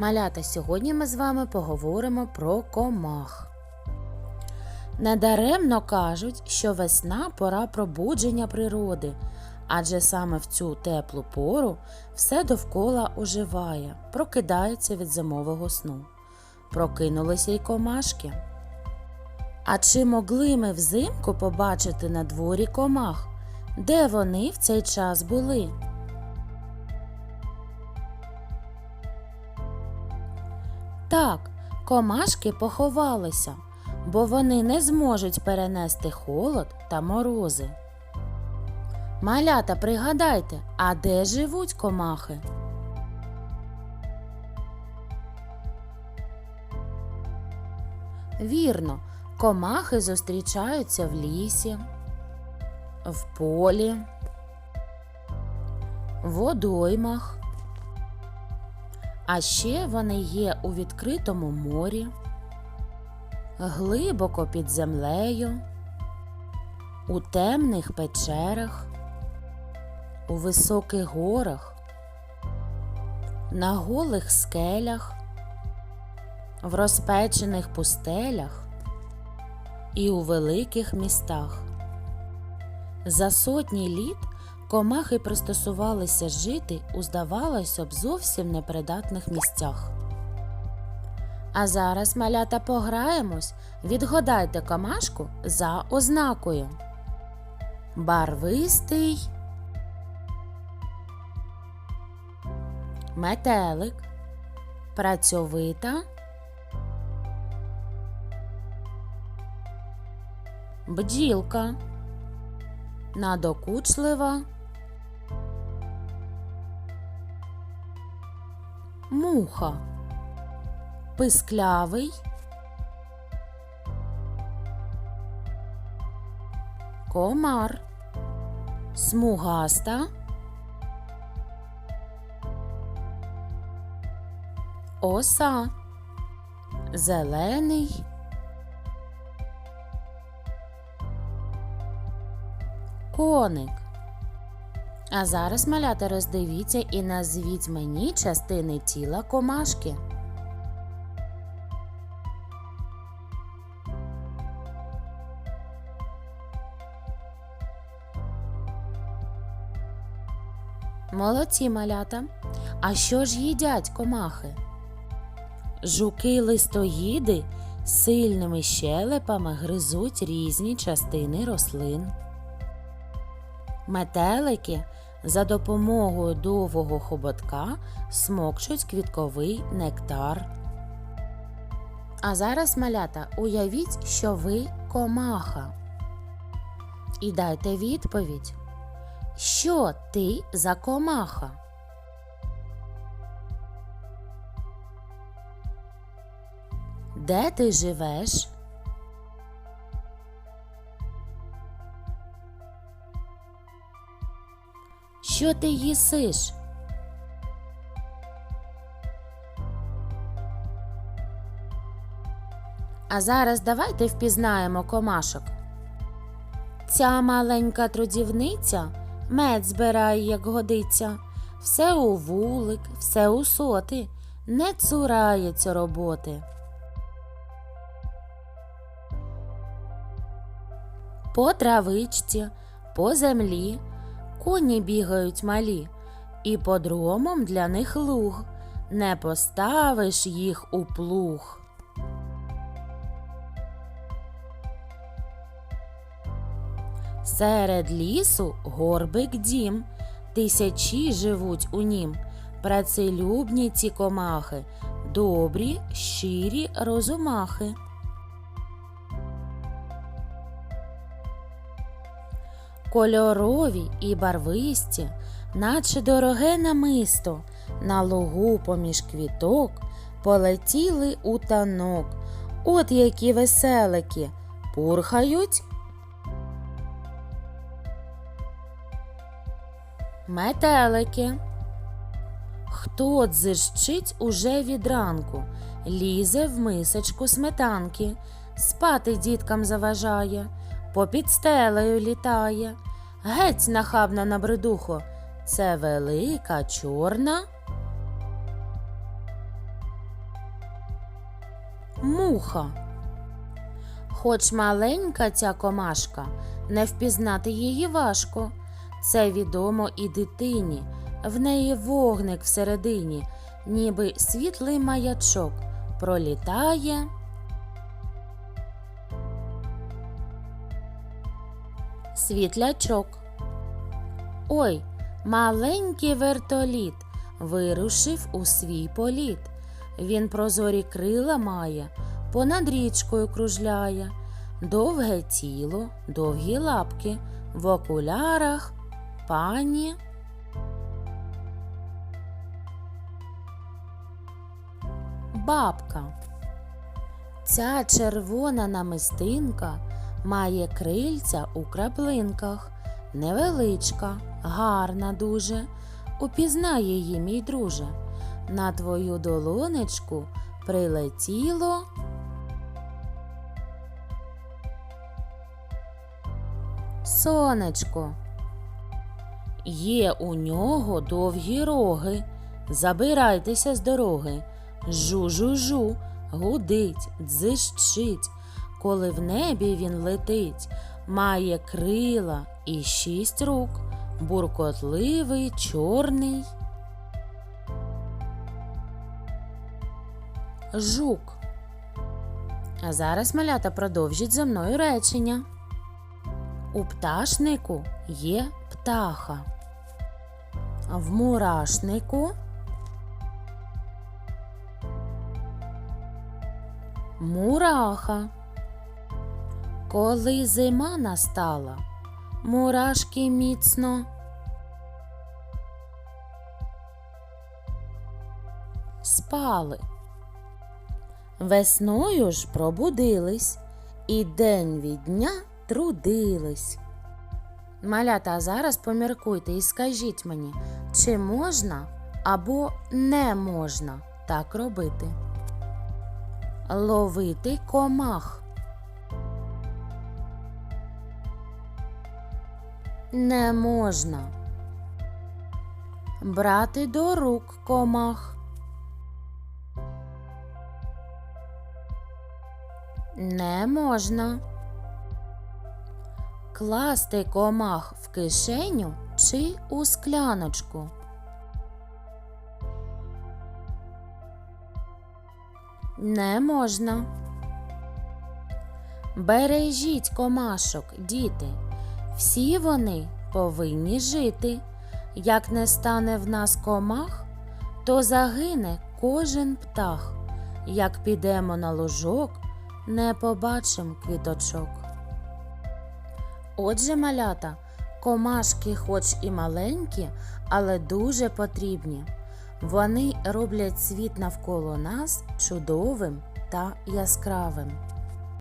Малята, сьогодні ми з вами поговоримо про комах. Недаремно кажуть, що весна пора пробудження природи, адже саме в цю теплу пору все довкола оживає, прокидається від зимового сну. Прокинулися й комашки. А чи могли ми взимку побачити на дворі комах? Де вони в цей час були? Так, комашки поховалися, бо вони не зможуть перенести холод та морози. Малята, пригадайте, а де живуть комахи? Вірно, комахи зустрічаються в лісі, в полі, в водоймах. А ще вони є у відкритому морі, глибоко під землею, у темних печерах, у високих горах, на голих скелях, в розпечених пустелях і у великих містах. За сотні літ комахи пристосувалися жити у, здавалося б, зовсім непридатних місцях. А зараз, малята, пограємось, відгадайте комашку за ознакою. Барвистий. Метелик, працьовита. Бджілка, надокучлива муха, писклявий. Комар, смугаста. Оса, зелений. Коник. А зараз, малята, роздивіться і назвіть мені частини тіла комашки. Молодці малята. А що ж їдять комахи? Жуки листоїди сильними щелепами гризуть різні частини рослин. Метелики за допомогою довгого хоботка смокчуть квітковий нектар. А зараз, малята, уявіть, що ви комаха. І дайте відповідь. Що ти за комаха? Де ти живеш? Що ти їсиш? А зараз давайте впізнаємо комашок. Ця маленька трудівниця мед збирає, як годиться, все у вулик, все у соти, не цурається роботи. По травичці, по землі коні бігають малі, і подромом для них луг, не поставиш їх у плуг. Серед лісу горбик дім, тисячі живуть у нім, працелюбні ці комахи, добрі, щирі розумахи. Кольорові і барвисті, наче дороге намисто, на лугу поміж квіток полетіли у танок. От які веселики пурхають. Метелики. Хто дзижчить уже від ранку, лізе в мисочку сметанки, спати діткам заважає, попід стелею літає. Геть нахабна набридухо, це велика чорна. муха. Хоч маленька ця комашка, не впізнати її важко. Це відомо і дитині, в неї вогник всередині, ніби світлий маячок, пролітає. Світлячок. Ой, маленький вертоліт вирушив у свій політ. Він прозорі крила має, понад річкою кружляє, довге тіло, довгі лапки, в окулярах пані. Бабка. Ця червона намистинка має крильця у краплинках, невеличка, гарна дуже. Упізнай її, мій друже. На твою долонечку прилетіло. Сонечко. Є у нього довгі роги. Забирайтеся з дороги. Жу-жу-жу, гудить, дзищить, коли в небі він летить, має крила і шість рук, буркотливий, чорний. Жук. А зараз малята продовжіть за мною речення. У пташнику є птаха. В мурашнику мураха. Коли зима настала, мурашки міцно спали. Весною ж пробудились і день від дня трудились. Малята, зараз поміркуйте і скажіть мені, чи можна або не можна так робити. Ловити комах. Не можна. Брати до рук комах. Не можна. Класти комах в кишеню чи у скляночку. Не можна. Бережіть комашок, діти. Всі вони повинні жити. Як не стане в нас комах, то загине кожен птах. Як підемо на лужок, не побачим квіточок. Отже, малята, комашки, хоч і маленькі, але дуже потрібні. Вони роблять світ навколо нас чудовим та яскравим.